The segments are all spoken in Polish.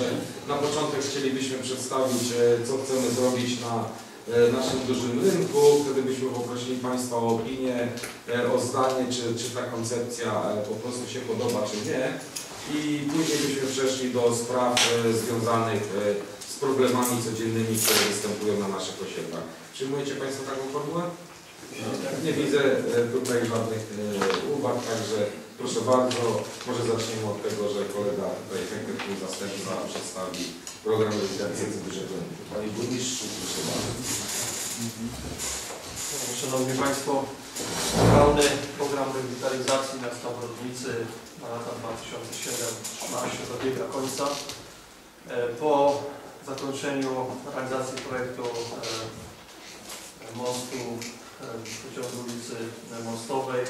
Także na początek chcielibyśmy przedstawić, e, co chcemy zrobić na e, naszym dużym rynku. Wtedy byśmy poprosili Państwa o opinię, e, o zdanie, czy, czy ta koncepcja po prostu się podoba, czy nie. I później byśmy przeszli do spraw związanych z problemami codziennymi, które występują na naszych osiedlach. Przyjmujecie Państwo taką formułę? Nie widzę tutaj żadnych uwag, także proszę bardzo, może zaczniemy od tego, że kolega tutaj Hektor, zastępca przedstawi program dużego rynku. Panie Burmistrzu, proszę bardzo. Szanowni Państwo, pełny program rewitalizacji miasta Brodnicy na lata 2007-2013 dobiega końca. E, Po zakończeniu realizacji projektu e, mostu e, w przeciągu ulicy Mostowej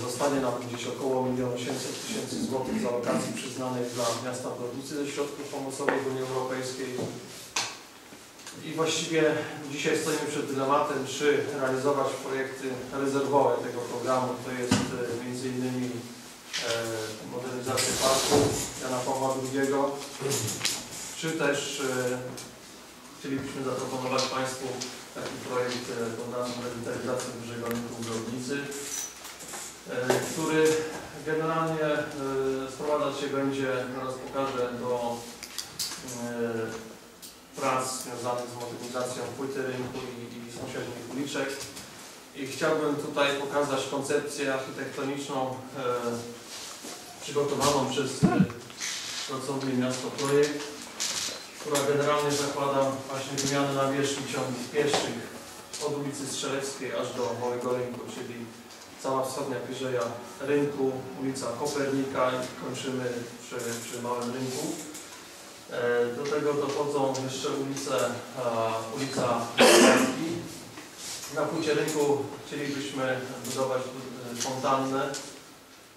zostanie nam gdzieś około 1 800 tysięcy złotych z alokacji przyznanej dla miasta Brodnicy ze środków pomocowych Unii Europejskiej. I właściwie dzisiaj stoimy przed dylematem, czy realizować projekty rezerwowe tego programu, to jest e, innymi e, modernizacja parku Jana Pawła II, czy też e, chcielibyśmy zaproponować Państwu taki projekt e, pod nazwą rewitalizacji dużego rynku w Brodnicy, e, który generalnie e, sprowadzać się będzie, zaraz pokażę, do e, prac związanych z modernizacją płyty rynku i, i sąsiednich uliczek. I chciałbym tutaj pokazać koncepcję architektoniczną e, przygotowaną przez e, pracownię Miasto Projekt, która generalnie zakłada właśnie wymianę nawierzchni ciągów pieszych od ulicy Strzeleckiej aż do Małego Rynku, czyli cała wschodnia pierzeja rynku, ulica Kopernika i kończymy przy, przy Małym Rynku. E, Do tego dochodzą jeszcze ulice, ulica Polski. Na płycie rynku chcielibyśmy budować e, fontannę,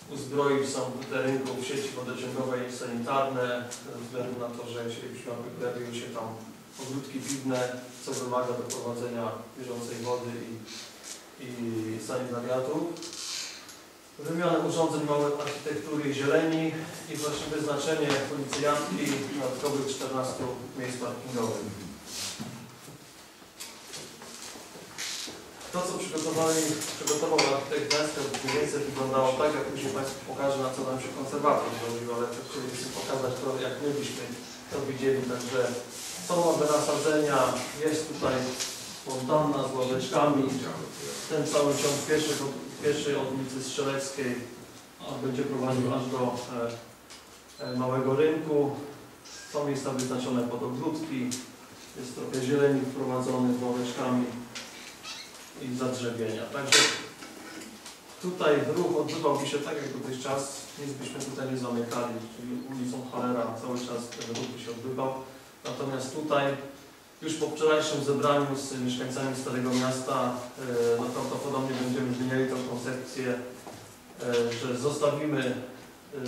uzbroić są te rynku w sieci wodociągowej sanitarne, ze względu na to, że chcielibyśmy, aby pojawiły się tam ogródki piwne, co wymaga doprowadzenia bieżącej wody i, i sanitariatu. Wymianę urządzeń małej architektury i zieleni i właśnie wyznaczenie ulicy Janki i dodatkowych 14 miejsc parkingowych. To, co przygotowali, przygotował architekt miasta, mniej więcej wyglądało tak, jak później Państwu pokażę, na co nam się konserwator zrobił, ale to chcielibyśmy pokazać to, jak my byśmy to widzieli. Także są nowe nasadzenia, jest tutaj fontanna z ławeczkami, ten cały ciąg pieszy, pieszy od ulicy Strzeleckiej będzie prowadził aż do e, e, Małego Rynku. Są miejsca wyznaczone pod ogródki, jest trochę zieleni wprowadzonych ławeczkami i zadrzewienia. Także tutaj ruch odbywałby się tak jak dotychczas, nic byśmy tutaj nie zamykali, czyli ulicą Halera cały czas ten ruch by się odbywał. Natomiast tutaj już po wczorajszym zebraniu z mieszkańcami Starego Miasta e, no prawdopodobnie będziemy zmieniali tę koncepcję, e, że zostawimy e,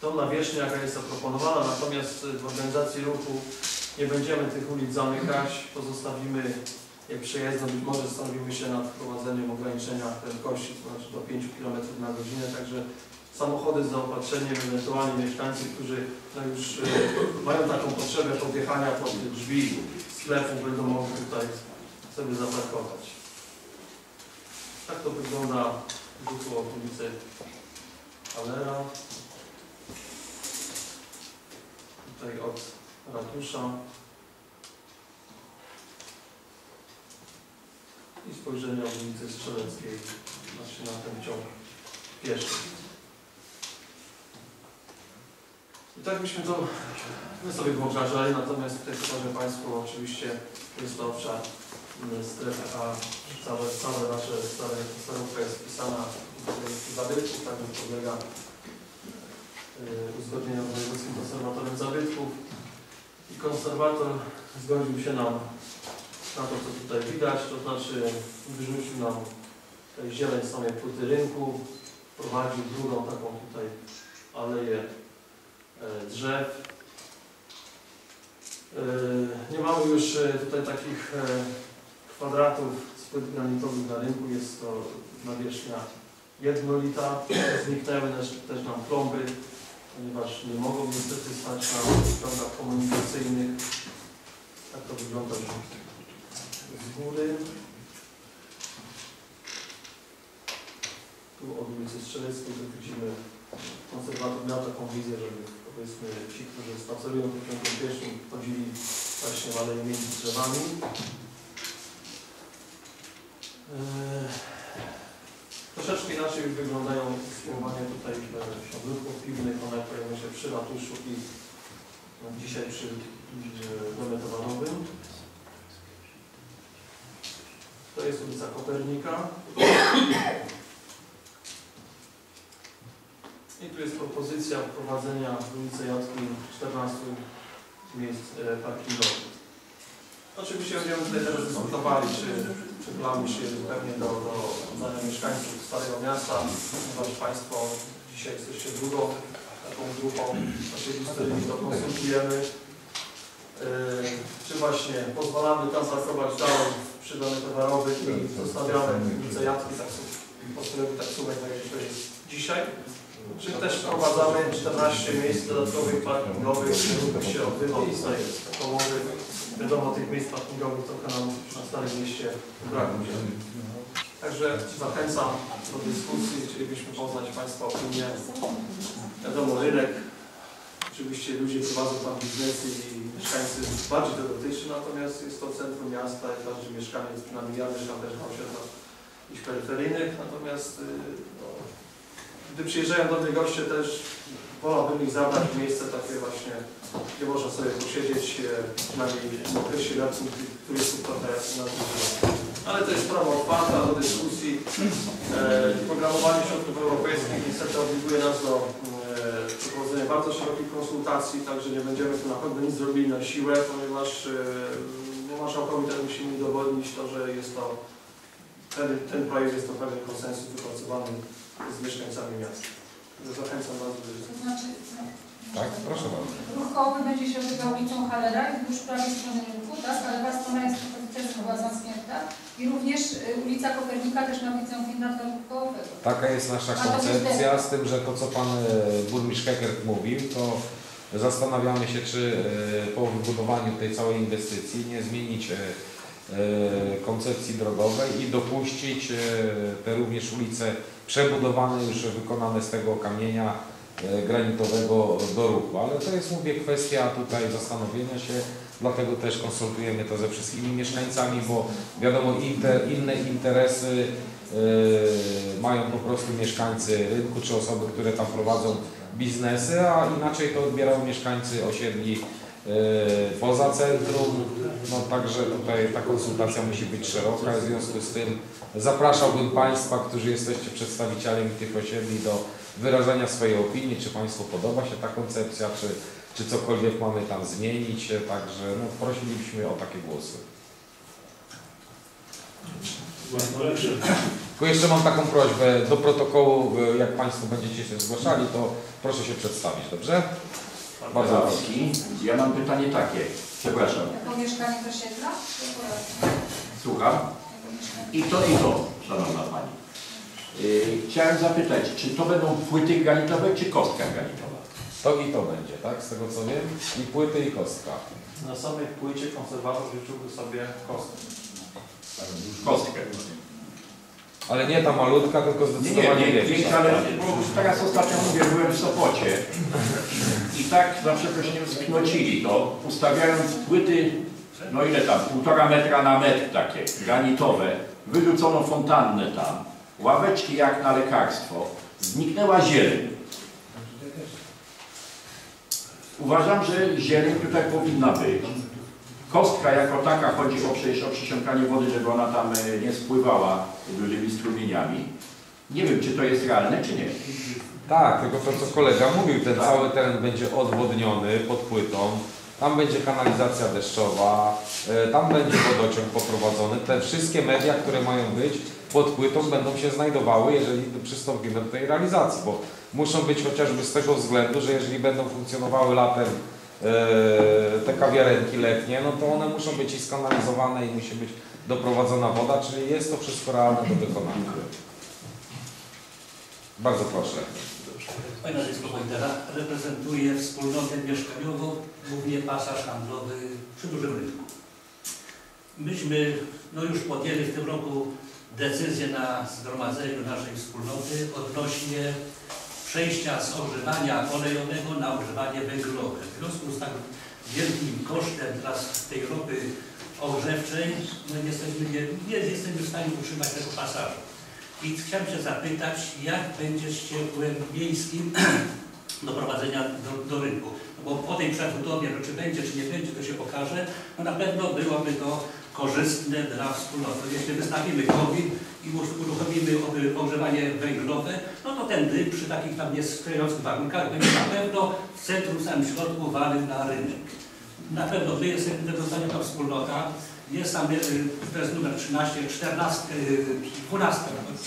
tą nawierzchnię, jaka jest zaproponowana, natomiast w organizacji ruchu nie będziemy tych ulic zamykać, pozostawimy je przejezdne, być może zastanowimy się nad wprowadzeniem ograniczenia prędkości, to znaczy do 5 km na godzinę, także samochody z zaopatrzeniem, ewentualnie mieszkańcy, którzy no już e, mają taką potrzebę podjechania pod drzwi sklepu, będą mogli tutaj sobie zaparkować. Tak to wygląda rzutu od ulicy Alera. Tutaj od ratusza. I spojrzenie ulicy Strzeleckiej, znaczy na ten ciąg pieszy. I tak byśmy to my sobie wyobrażali, natomiast tutaj pokażę Państwu oczywiście jest to obszar mm, strefy A, całe, całe nasze stare starówka jest wpisana w zabytków, także podlega y, uzgodnieniom z wojewódzkim konserwatorem zabytków. I konserwator zgodził się nam na to, co tutaj widać, to znaczy wyrzucił nam zieleń z samej płyty rynku, prowadził drugą taką tutaj aleję e, drzew. E, Nie mamy już e, tutaj takich e, kwadratów płyt granitowych na rynku, jest to nawierzchnia jednolita. Zniknęły też, nam plomby, ponieważ nie mogą niestety stać na prądach komunikacyjnych. Tak to wygląda z góry. Tu od ulicy Strzeleckiej widzimy konserwator miał taką wizję, żeby powiedzmy ci, którzy spacerują po kierunku pieszym, chodzili właśnie w alei między drzewami. Eee, Troszeczkę inaczej wyglądają skierowania tutaj ogródków piwnych. One pojawią się przy ratuszu i no, dzisiaj przy e, domie towarowym. To jest ulica Kopernika. I tu jest propozycja wprowadzenia w ulicy Jackiej 14 miejsc e, parkingowych. Oczywiście będziemy tutaj teraz dyskutowali, czy przychylamy się pewnie do, do zdania mieszkańców Starego Miasta, ponieważ Państwo dzisiaj jesteście drugą taką grupą którymi to konsultujemy. Yy, czy właśnie pozwalamy tam parkować dalej przy domie towarowych i zostawiamy ulicę Jackiej taksówki, postojowy taksówek, tak jak to jest dzisiaj, czy też wprowadzamy 14 miejsc dodatkowych parkingowych, się odbywał z tej połowy. Wiadomo, tych miejsc parkingowych trochę nam na Starym Mieście brakuje. Także zachęcam do dyskusji, chcielibyśmy poznać Państwa opinię. Wiadomo, rynek, oczywiście ludzie prowadzą tam biznesy i mieszkańcy bardziej to dotyczy, natomiast jest to centrum miasta i każdy mieszkaniec, przynajmniej ja mieszkam też na osiedlach jakichś peryferyjnych, natomiast y, gdy przyjeżdżają do mnie goście też wolałbym ich zabrać w miejsce takie właśnie, gdzie można sobie posiedzieć, e, przynajmniej w okresie letnim, turystów trochę na Ale to jest sprawa otwarta do dyskusji. E, programowanie środków europejskich niestety obliguje nas do e, przeprowadzenia bardzo szerokich konsultacji, także nie będziemy tu na pewno nic zrobili na siłę, ponieważ e, no, marszałkowi też musimy udowodnić to, że jest to ten, ten projekt jest to pewien konsensus wypracowany z mieszkańcami miasta. Zachęcam bardzo do. To znaczy, no, Tak, proszę bardzo. ruch kołowy będzie się odbywał ulicą Halera i wzdłuż prawej strony rynku, tak? Ale was strona jest była zamknięta. I również y, ulica Kopernika też ma być zamknięta dla ruchu kołowego. Taka jest nasza koncepcja, z tym, że to co Pan e, Burmistrz Hekert mówił, to zastanawiamy się, czy e, po wybudowaniu tej całej inwestycji nie zmienić koncepcji drogowej i dopuścić te również ulice przebudowane, już wykonane z tego kamienia e, granitowego do ruchu. Ale to jest, mówię, kwestia tutaj zastanowienia się, dlatego też konsultujemy to ze wszystkimi mieszkańcami, bo wiadomo, inter, inne interesy e, mają po prostu mieszkańcy rynku, czy osoby, które tam prowadzą biznesy, a inaczej to odbierają mieszkańcy osiedli poza centrum. No także tutaj ta konsultacja musi być szeroka, w związku z tym zapraszałbym Państwa, którzy jesteście przedstawicielami tych osiedli do wyrażenia swojej opinii, czy Państwu podoba się ta koncepcja, czy, czy cokolwiek mamy tam zmienić, także no, prosilibyśmy o takie głosy. Tylko jeszcze mam taką prośbę do protokołu, jak Państwo będziecie się zgłaszali, to proszę się przedstawić, dobrze? Kowalski. Ja mam pytanie takie. Przepraszam. Jako mieszkanie do siedla? Słucham. I to, i to, Szanowna Pani. Yy, chciałem zapytać, czy to będą płyty granitowe, czy kostka granitowa? To i to będzie, tak? Z tego co wiem. I płyty, i kostka. Na samej płycie konserwator życzyłby sobie kostkę. Kostkę. Ale nie ta malutka, tylko Nie, nie, zdecydowanie nie, większa. większa, ale bo teraz ostatnio mówię, byłem w Sopocie i tak za przeproszeniem sknocili to, ustawiając płyty, no ile tam, półtora metra na metr takie, granitowe, wyrzucono fontannę tam, ławeczki jak na lekarstwo, zniknęła zieleń. Uważam, że zieleń tutaj powinna być. Kostka jako taka chodzi o, przecież o przysiąkanie wody, żeby ona tam e, nie spływała dużymi strumieniami. Nie wiem, czy to jest realne, czy nie. Tak, tylko to co kolega mówił, ten Tak. cały teren będzie odwodniony pod płytą. Tam będzie kanalizacja deszczowa, e, tam będzie wodociąg poprowadzony. Te wszystkie media, które mają być pod płytą będą się znajdowały, jeżeli przystąpimy do tej realizacji, bo muszą być chociażby z tego względu, że jeżeli będą funkcjonowały latem te kawiarenki letnie, no to one muszą być i skanalizowane i musi być doprowadzona woda, czyli jest to wszystko realne do wykonania. Bardzo proszę. Moje nazwisko Wojtera. Reprezentuję wspólnotę mieszkaniową, głównie pasaż handlowy przy dużym rynku. Myśmy no już podjęli w tym roku decyzję na zgromadzeniu naszej wspólnoty odnośnie przejścia z ogrzewania olejowego na ogrzewanie węglowe. W związku z tak wielkim kosztem teraz tej ropy ogrzewczej, no jesteśmy, nie, nie jesteśmy w stanie utrzymać tego pasażu. I chciałem się zapytać, jak będzie z ciepłem miejskim do prowadzenia do, do rynku. No bo po tej przebudowie, no czy będzie, czy nie będzie, to się pokaże. No na pewno byłoby to korzystne dla wspólnoty. Jeśli wystawimy COVID i uruch- uruchomimy ogrzewanie węglowe, no to ten dym przy takich tam niesprzyjających warunkach będzie na pewno w centrum, samym środku walił na rynek. Na pewno tego zdania ta wspólnota. Jest tam, y, to jest numer 13, 14, y, 12,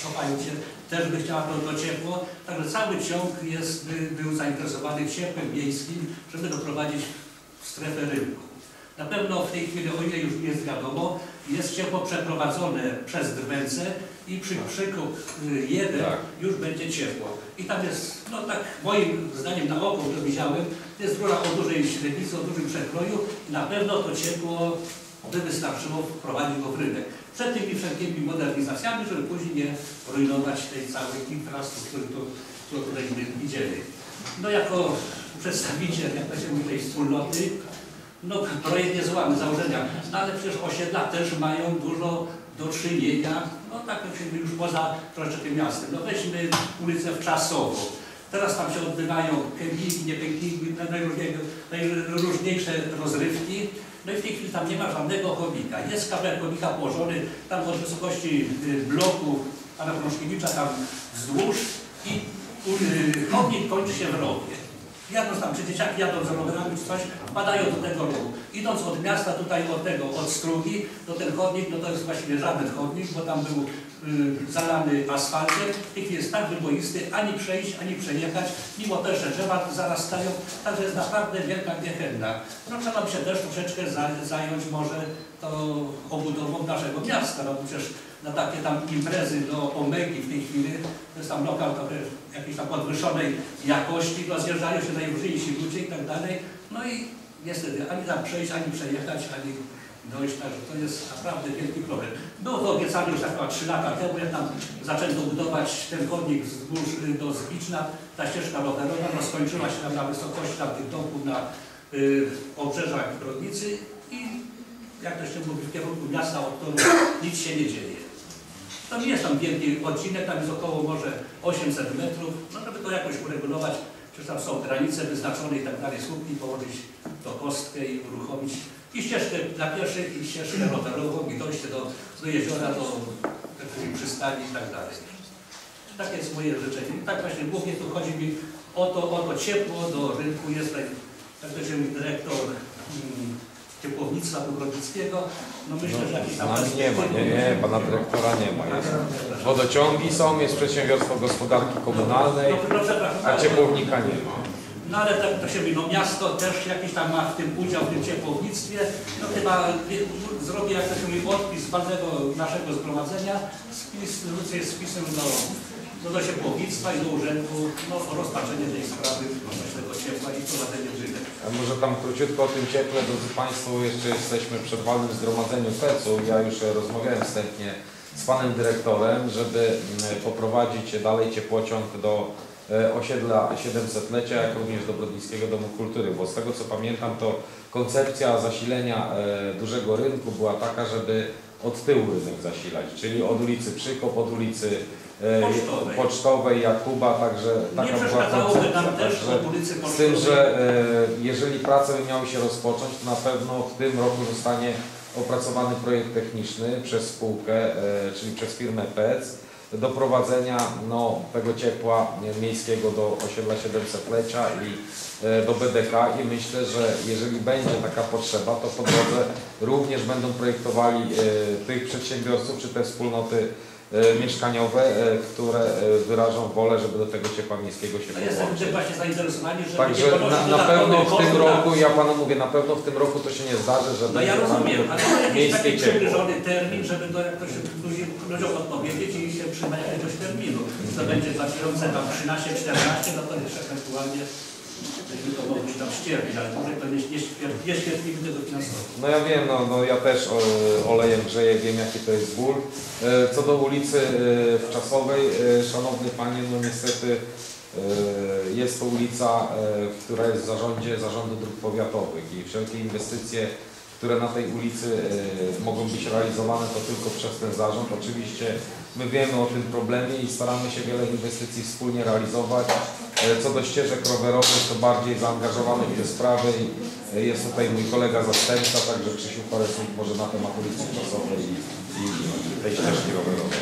cofają się, też by chciała to, to ciepło. Także cały ciąg jest, by, był zainteresowany ciepłem miejskim, żeby doprowadzić strefę rynku. Na pewno w tej chwili, o ile już nie jest wiadomo, jest ciepło przeprowadzone przez Drwęce i przy przykup y, jeden Tak. już będzie ciepło. I tam jest, no tak moim zdaniem na oko, to widziałem, jest rura o dużej średnicy, o dużym przekroju i na pewno to ciepło by wystarczyło wprowadzić go w rynek. Przed tymi wszelkimi modernizacjami, żeby później nie rujnować tej całej infrastruktury, którą- tutaj widzieli. No jako przedstawiciel, jak to się mówi, tej wspólnoty, no projekt nie złamy założenia, no, ale przecież osiedla też mają dużo do czynienia, no tak się już poza troszeczkę miastem. No weźmy ulicę Wczasową. Teraz tam się odbywają kempingi, nie najróżniejsze, rozrywki. No i w tej chwili tam nie ma żadnego chomika. Jest kawałek chomika położony tam od wysokości y, bloku pana Prążkiewicza tam wzdłuż i y, chomik kończy się w rowie. Jadąc tam, czy dzieciaki jadą za rowerami czy coś, wpadają do tego rowu. Idąc od miasta tutaj, od tego, od strugi, to ten chodnik, no to jest właściwie żaden chodnik, bo tam był zalany asfaltem. Chwili jest tak wyboisty, ani przejść, ani przejechać, mimo też, że drzewa zarastają, także jest naprawdę wielka niechętna. No trzeba by się też troszeczkę za, zająć może to obudową naszego miasta, no przecież na takie tam imprezy do Omegi w tej chwili, to jest tam lokal trochę jakiejś tam podwyższonej jakości, no zjeżdżają się najróżniejsi ludzie i tak dalej, no i niestety ani tam przejść, ani przejechać, ani dojść, także to jest naprawdę wielki problem. Było to obiecane już tak trzy lata temu, jak tam zaczęto budować ten chodnik wzdłuż y, do Zbiczna, ta ścieżka rowerowa no, skończyła się tam na wysokości tam tych domków na y, obrzeżach Brodnicy i jak to się mówi, w kierunku miasta, od którego nic się nie dzieje. To nie jest tam wielki odcinek, tam jest około może 800 metrów, no żeby to jakoś uregulować, przecież tam są granice wyznaczone i tak dalej, słupki położyć do kostkę i uruchomić i ścieżkę dla pieszych, i ścieżkę rowerową, i dojście do, do jeziora, do takiej przystani i tak dalej. Takie jest moje życzenie. I tak właśnie głównie tu chodzi mi o to, o to ciepło do rynku. Jest tutaj, jak to się dyrektor mm, ciepłownictwa Dubrodzickiego. No myślę, że jakiś Z tam... nie ma, nie, nie, pana dyrektora nie ma. Jest. Wodociągi są, jest przedsiębiorstwo gospodarki komunalnej, No, no, a ciepłownika nie ma. No ale tak to się mówi, no miasto też jakiś tam ma w tym udział, w tym ciepłownictwie. No chyba zrobię, jak to się mówi, odpis walnego naszego zgromadzenia, spis, wrócę z spisem do, do, do ciepłownictwa i do urzędu, no rozpatrzenie tej sprawy tego ciepła i prowadzenie w rynek. A Może tam króciutko o tym cieple, drodzy Państwo, jeszcze jesteśmy przed walnym zgromadzeniu PEC-u. Ja już rozmawiałem wstępnie z Panem Dyrektorem, żeby mm, poprowadzić dalej ciepłociąg do e, osiedla 700-lecia, jak również do Brodnickiego Domu Kultury, bo z tego co pamiętam, to koncepcja zasilenia e, dużego rynku była taka, żeby od tyłu rynek zasilać, czyli od ulicy Przykop, od ulicy Pocztowej. Pocztowej Jakuba, także Nie taka była przeszkadzałoby koncepcja. Także z tym, że e, jeżeli prace by miały się rozpocząć, to na pewno w tym roku zostanie opracowany projekt techniczny przez spółkę, e, czyli przez firmę PEC do prowadzenia no, tego ciepła e, miejskiego do osiedla 700-lecia i e, do BDK i myślę, że jeżeli będzie taka potrzeba, to po drodze również będą projektowali e, tych przedsiębiorców czy te wspólnoty e, mieszkaniowe, e, które e, wyrażą wolę, żeby do tego ciepła miejskiego się jestem podłączyć. tym właśnie zainteresowani, Także na, na pewno w tym roku, ja Panu mówię, na pewno w tym roku to się nie zdarzy, że No ja rozumiem, ale to jakiś taki ciepło. przybliżony termin, żeby to jak to się ludzi, ludziom odpowiedzieć i się trzymać jakiegoś terminu. To będzie 2013-14, no to jeszcze ewentualnie tam ścierpić, ale dłużej to nie, nie, nie tego finansowo. No ja wiem, no, no ja też e, olejem grzeję, wiem jaki to jest ból. E, Co do ulicy e, Wczasowej, szanowny panie, no niestety jest to ulica, która jest w zarządzie Zarządu Dróg Powiatowych i wszelkie inwestycje, które na tej ulicy mogą być realizowane, to tylko przez ten zarząd. Oczywiście my wiemy o tym problemie i staramy się wiele inwestycji wspólnie realizować. E, Co do ścieżek rowerowych, to bardziej zaangażowany w te sprawy e, jest tutaj mój kolega zastępca, także Krzysiu parę słów może na temat ulicy Czasowej i, tej ścieżki rowerowej.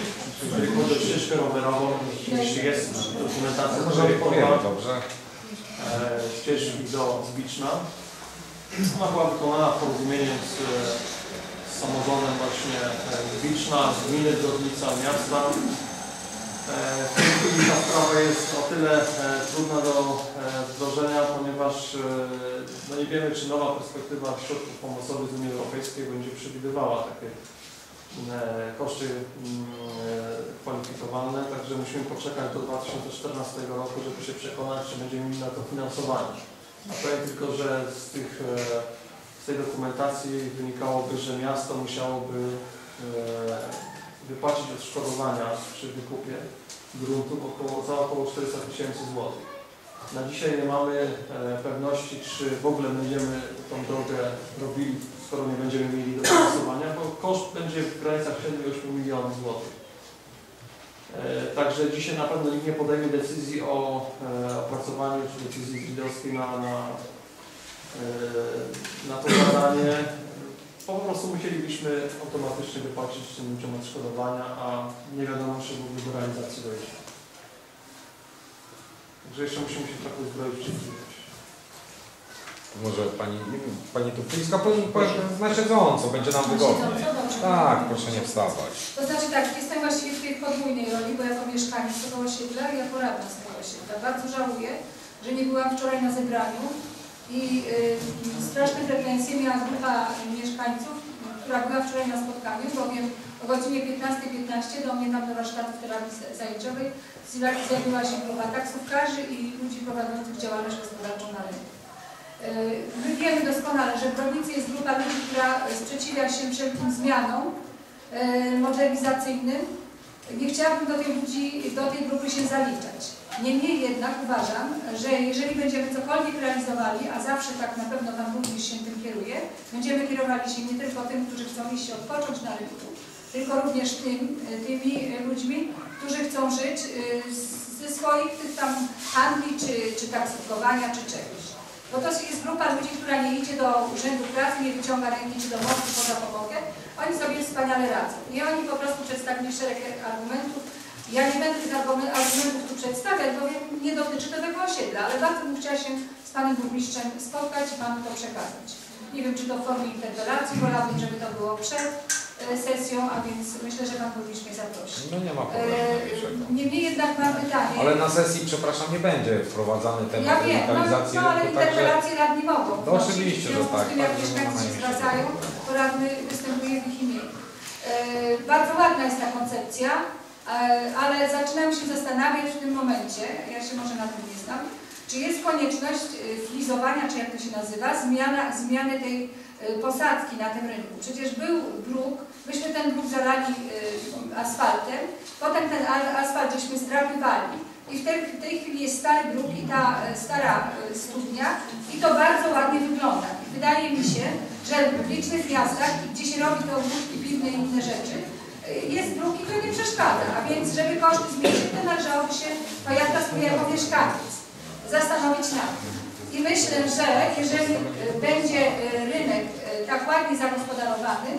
Chodzi o ścieżkę rowerową, jeśli jest dokumentacja projektowa dobrze? e, ścieżki do Zbiczna, ona była wykonana w porozumieniu z, z samorządem właśnie Zbiczna, z gminy Drodnica Miasta. E, W tej chwili ta sprawa jest o tyle e, trudna do e, wdrożenia, ponieważ no nie wiemy, czy nowa perspektywa środków pomocowych z Unii Europejskiej będzie przewidywała takie koszty mm, kwalifikowalne, także musimy poczekać do 2014 roku, żeby się przekonać, czy będziemy mieli na to finansowanie. A powiem tylko, że z, tych, z tej dokumentacji wynikałoby, że miasto musiałoby wypłacić odszkodowania przy wykupie gruntu około, za około 400 tysięcy złotych. Na dzisiaj nie mamy e, pewności, czy w ogóle będziemy tą drogę robili, skoro nie będziemy mieli dofinansowania, bo koszt będzie w granicach 7-8 milionów złotych. E, Także dzisiaj na pewno nikt nie podejmie decyzji o e, opracowaniu czy decyzji żydowskiej na, na, na to zadanie. Po prostu musielibyśmy automatycznie wypłacić tym ludziom odszkodowania, a nie wiadomo, czy w ogóle do realizacji dojdzie. Także jeszcze musimy się trochę uzbroić. Może pani, pani Tupińska pani powie na siedząco, będzie nam wygodniej. Tak, proszę nie wstawać. To znaczy tak, jestem właściwie w tej podwójnej roli, bo jako mieszkaniec tego osiedla i jako radna z tego osiedla. Bardzo żałuję, że nie byłam wczoraj na zebraniu i y, straszne pretensje miała grupa mieszkańców, która była wczoraj na spotkaniu, bowiem o godzinie 15.15 do mnie tam do warsztatów terapii zajęciowej zjawiła się grupa taksówkarzy i ludzi prowadzących działalność gospodarczą na rynku. Y, My wiemy doskonale, że Brodnicy jest grupa ludzi, która sprzeciwia się wszelkim zmianom y, modernizacyjnym. Nie chciałabym do tej, ludzi, do tej grupy się zaliczać. Niemniej jednak uważam, że jeżeli będziemy cokolwiek realizowali, a zawsze tak na pewno Pan Burmistrz się tym kieruje, będziemy kierowali się nie tylko tym, którzy chcą iść odpocząć na rynku, tylko również tym, tymi ludźmi, którzy chcą żyć y, ze swoich tych tam handli, czy, czy taksówkowania, czy czegoś. Bo to jest grupa ludzi, która nie idzie do urzędu pracy, nie wyciąga ręki czy do mocy poza pomogę. Oni sobie wspaniale radzą. I oni po prostu przedstawili szereg argumentów. Ja nie będę tych argumen- argumentów tu przedstawiać, bowiem nie dotyczy to tego osiedla, ale bardzo bym chciała się z Panem Burmistrzem spotkać i Panu to przekazać. Nie wiem, czy to w formie interpelacji, wolałabym, żeby to było przed e, sesją, a więc myślę, że Pan Burmistrz mnie zaprosi. No nie ma E, problemu najmniejszego. Niemniej jednak mam pytanie. Ale na sesji, przepraszam, nie będzie wprowadzany Ja temat wiem, no, rewitalizacji no ale interpelacje radni mogą. Wnosić. oczywiście, W że związku tak, z tym, jak tak, mieszkańcy się zwracają, to radny występuje w ich imieniu. E, bardzo ładna jest ta koncepcja, e, ale zaczynam się zastanawiać w tym momencie, ja się może na tym nie znam, czy jest konieczność e, flizowania, czy jak to się nazywa, zmiana, zmiany tej e, posadzki na tym rynku. Przecież był bruk, myśmy ten bruk zalali e, asfaltem, potem ten asfalt żeśmy zdrapywali. I w tej, w tej chwili jest stary bruk i ta e, stara e, studnia i to bardzo ładnie wygląda. I wydaje mi się, że w licznych miastach, gdzie się robi to łóżki piwne i inne rzeczy, e, jest bruk i to nie przeszkadza. A więc, żeby koszty zmniejszyć, to należałoby się, mówię jako mieszkaniec, zastanowić nad tym. I myślę, że jeżeli e, będzie e, rynek e, tak ładnie zagospodarowany,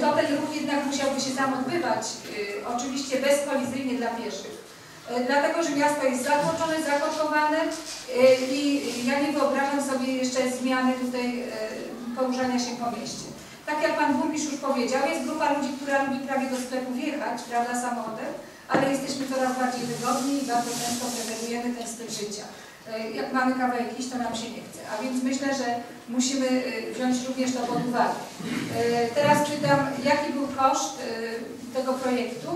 to ten ruch jednak musiałby się tam odbywać, oczywiście bezkolizyjnie dla pieszych. Dlatego, że miasto jest zatłoczone, zakotowane e, i ja nie wyobrażam sobie jeszcze zmiany tutaj poruszania się po mieście. Tak jak Pan Burmistrz już powiedział, jest grupa ludzi, która lubi prawie do sklepu wjechać, prawda, samochodem, ale jesteśmy coraz bardziej wygodni i bardzo często preferujemy ten styl życia. E, Jak mamy kawałek iść, to nam się nie chce. A więc myślę, że musimy e, wziąć również to pod uwagę. E, Teraz pytam, jaki był koszt tego projektu?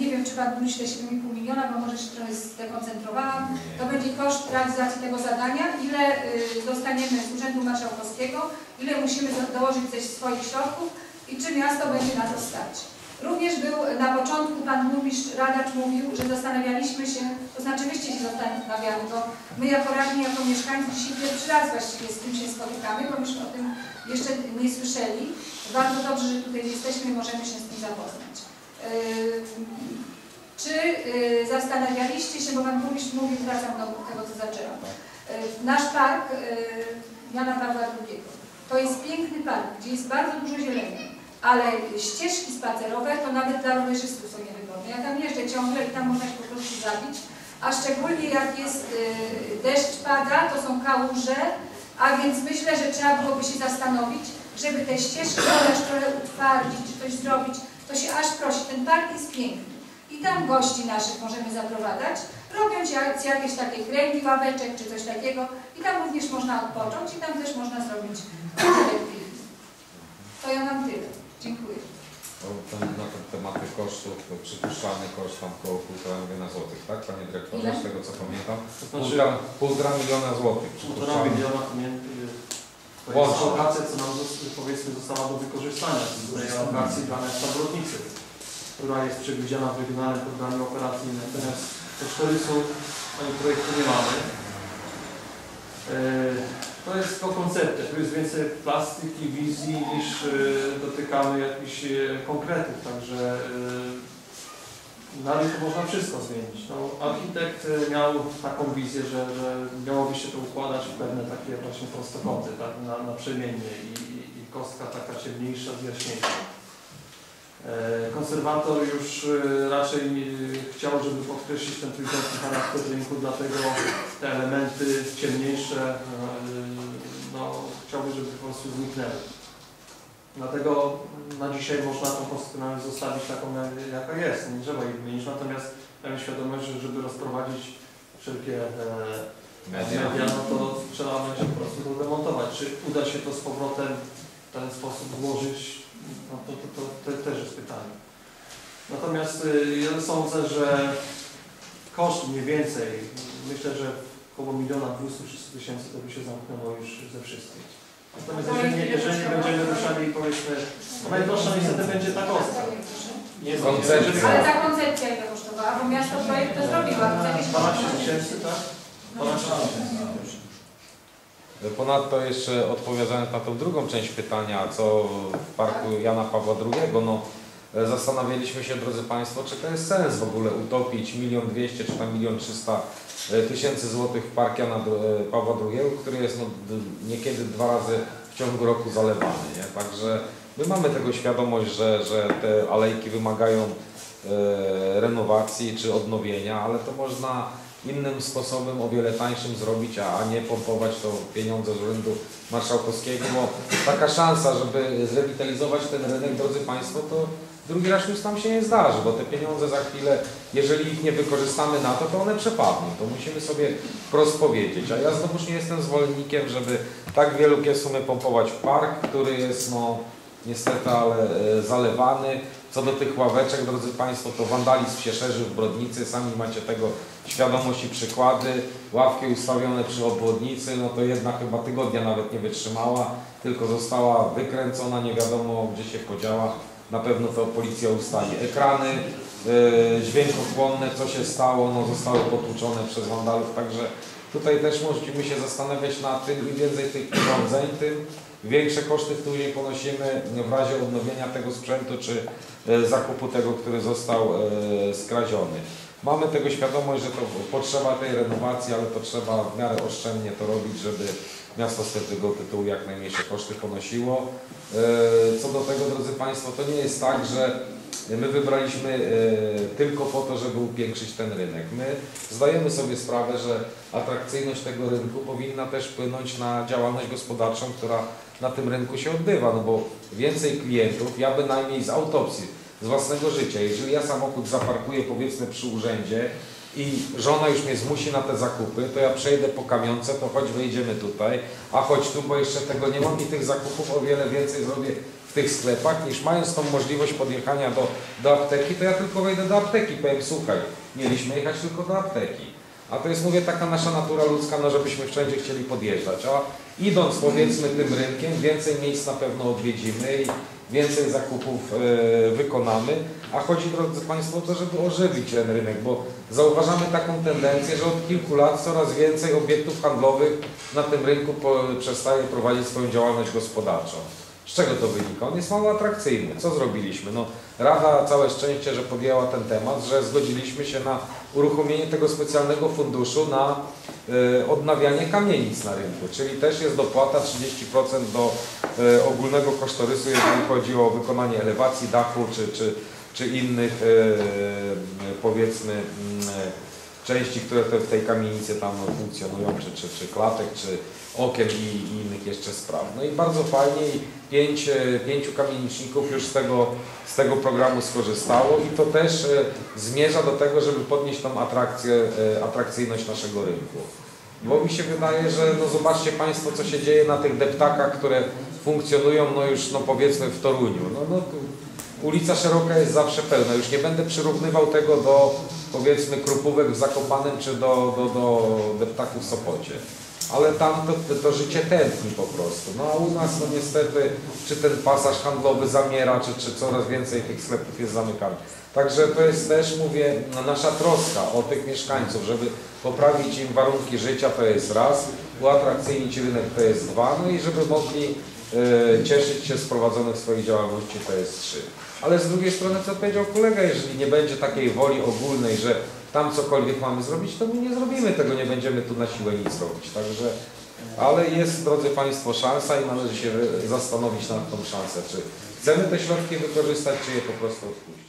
Nie wiem, czy Pan te 7,5 miliona, bo może się trochę zdekoncentrowałam. To będzie koszt realizacji tego zadania. Ile y, dostaniemy z Urzędu Marszałkowskiego, ile musimy do- dołożyć ze swoich środków i czy miasto będzie na to stać. Również był na początku Pan Burmistrz Radacz mówił, że zastanawialiśmy się, to znaczy wyście się zastanawiali, bo my jako radni, jako mieszkańcy dzisiaj pierwszy raz właściwie z tym się spotykamy, bo myśmy o tym jeszcze nie słyszeli. Bardzo dobrze, że tutaj jesteśmy i możemy się z tym zapoznać. Yy, Czy yy, zastanawialiście się, bo Pan Burmistrz mówił, wracam do tego, co zaczęłam. Yy, Nasz park Jana Pawła II to jest piękny park, gdzie jest bardzo dużo zieleni, ale ścieżki spacerowe to nawet dla rowerzystów są niewygodne. Ja tam jeżdżę ciągle i tam można się po prostu zabić, a szczególnie jak jest deszcz pada, to są kałuże, a więc myślę, że trzeba byłoby się zastanowić, żeby te ścieżki chociaż trochę utwardzić, czy coś zrobić, to się aż prosi. Ten park jest piękny. I tam gości naszych możemy zaprowadzać, robiąc jak- jakieś takie kręgi ławeczek, czy coś takiego. I tam również można odpocząć i tam też można zrobić kolektyw. To ja mam tyle. Dziękuję. O, ten, na te tematy kosztów, to przypuszczalny koszt tam około 1,5 miliona złotych, tak Panie Dyrektorze, Ile? z tego co pamiętam? To znaczy Półtora, półtora miliona złotych półtora miliona nie, to jest co nam powiedzmy została do wykorzystania z tej alokacji dla miasta Brodnicy, która jest przewidziana w Regionalnym Programie Operacyjnym. Natomiast kosztory są, ani projektu nie mamy. E, To jest tylko koncepcja, tu jest więcej plastyki, wizji niż e, dotykamy jakichś e, konkretów, także na rynku można wszystko zmienić. No, architekt e, miał taką wizję, że, że miałoby się to układać w pewne takie właśnie prostokąty tak, na, na przemiennie i, i, kostka taka ciemniejsza z jaśniejsza. E, Konserwator już e, raczej chciał, żeby podkreślić ten trójkątny charakter rynku, dlatego te elementy ciemniejsze no, chciałby, żeby po prostu zniknęły. Dlatego na dzisiaj można tą nawet zostawić taką, jak- jaka jest, nie trzeba jej wymienić, natomiast mamy świadomość, że żeby rozprowadzić wszelkie e, Media. media, no to trzeba będzie po prostu to demontować. Czy uda się to z powrotem w ten sposób włożyć, no to, to, to, to też jest pytanie. Natomiast y, ja sądzę, że koszt mniej więcej, myślę, że około miliona 200 tysięcy to by się zamknęło już ze wszystkim. Natomiast jeżeli, nie- jeżeli nie będziemy ruszali, powiedzmy, no najdroższa niestety będzie ta kostka. Nie Koncepcja. Ale ta koncepcja ile kosztowała, bo miasto projekt to zrobiło. a jakieś 12 tysięcy, tak? No, 12 tysięcy. Ponadto jeszcze odpowiadając na tą drugą część pytania, co w parku Jana Pawła II, no e, zastanawialiśmy się, drodzy Państwo, czy to jest sens w ogóle utopić milion dwieście czy tam milion trzysta tysięcy złotych w park Jana e, Pawła II, który jest no, niekiedy dwa razy w ciągu roku zalewany. Nie? Także my mamy tego świadomość, że, że te alejki wymagają e, renowacji czy odnowienia, ale to można innym sposobem, o wiele tańszym zrobić, a a nie pompować to pieniądze z Urzędu Marszałkowskiego, bo taka szansa, żeby zrewitalizować ten rynek, drodzy Państwo, to drugi raz już nam się nie zdarzy, bo te pieniądze za chwilę, jeżeli ich nie wykorzystamy na to, to one przepadną. To musimy sobie wprost powiedzieć. A ja znowuż nie jestem zwolennikiem, żeby tak wielkie sumy pompować w park, który jest no niestety, ale e, zalewany. Co do tych ławeczek, drodzy Państwo, to wandalizm się szerzy w Brodnicy, sami macie tego świadomość i przykłady. Ławki ustawione przy obwodnicy, no to jedna chyba tygodnia nawet nie wytrzymała, tylko została wykręcona, nie wiadomo gdzie się podziała. Na pewno to policja ustali. Ekrany yy, dźwiękochłonne, co się stało, no zostały potłuczone przez wandalów, także tutaj też musimy się zastanawiać nad tym, im więcej tych urządzeń, tym większe koszty później ponosimy w razie odnowienia tego sprzętu, czy e, zakupu tego, który został e, skradziony. Mamy tego świadomość, że to potrzeba tej renowacji, ale to trzeba w miarę oszczędnie to robić, żeby miasto z tego tytułu jak najmniejsze koszty ponosiło. E, Co do tego, drodzy Państwo, to nie jest tak, że my wybraliśmy e, tylko po to, żeby upiększyć ten rynek. My zdajemy sobie sprawę, że atrakcyjność tego rynku powinna też wpłynąć na działalność gospodarczą, która na tym rynku się odbywa, no bo więcej klientów, ja bynajmniej z autopsji, z własnego życia, jeżeli ja samochód zaparkuję powiedzmy przy urzędzie i żona już mnie zmusi na te zakupy, to ja przejdę po kamionce, to choć wejdziemy tutaj, a chodź tu, bo jeszcze tego nie mam i tych zakupów o wiele więcej zrobię w tych sklepach, niż mając tą możliwość podjechania do, do apteki, to ja tylko wejdę do apteki, powiem słuchaj, mieliśmy jechać tylko do apteki. A to jest, mówię, taka nasza natura ludzka, no żebyśmy wszędzie chcieli podjeżdżać. A idąc powiedzmy tym rynkiem, więcej miejsc na pewno odwiedzimy i więcej zakupów e, wykonamy. A chodzi, drodzy Państwo, to, żeby ożywić ten rynek, bo zauważamy taką tendencję, że od kilku lat coraz więcej obiektów handlowych na tym rynku przestaje prowadzić swoją działalność gospodarczą. Z czego to wynika? On jest mało atrakcyjny. Co zrobiliśmy? No, Rada, całe szczęście, że podjęła ten temat, że zgodziliśmy się na uruchomienie tego specjalnego funduszu na odnawianie kamienic na rynku, czyli też jest dopłata 30% do e, ogólnego kosztorysu, jeżeli chodzi o wykonanie elewacji dachu czy, czy, czy innych e, powiedzmy mm, części, które w tej kamienicy tam funkcjonują, czy, czy, czy klatek, czy okien i, i innych jeszcze spraw. No i bardzo fajnie pięć, e, pięciu kamieniczników już z tego, z tego programu skorzystało i to też e, zmierza do tego, żeby podnieść tą atrakcję, e, atrakcyjność naszego rynku. Bo mi się wydaje, że no zobaczcie Państwo, co się dzieje na tych deptakach, które funkcjonują no już no powiedzmy w Toruniu. No, no, ulica szeroka jest zawsze pełna. Już nie będę przyrównywał tego do powiedzmy krupówek w Zakopanem czy do, do, do w Sopocie. Ale tam to, to życie tętni po prostu. No a u nas no niestety czy ten pasaż handlowy zamiera, czy, czy coraz więcej tych sklepów jest zamykanych. Także to jest też, mówię, nasza troska o tych mieszkańców, żeby poprawić im warunki życia, to jest raz, uatrakcyjnić rynek, to jest dwa, no i żeby mogli e, cieszyć się z prowadzonych swoich działalności, to jest trzy. Ale z drugiej strony, co powiedział kolega, jeżeli nie będzie takiej woli ogólnej, że tam cokolwiek mamy zrobić, to my nie zrobimy tego, nie będziemy tu na siłę nic robić. Także, ale jest, drodzy Państwo, szansa i należy się zastanowić nad tą szansę, czy chcemy te środki wykorzystać, czy je po prostu odpuścić.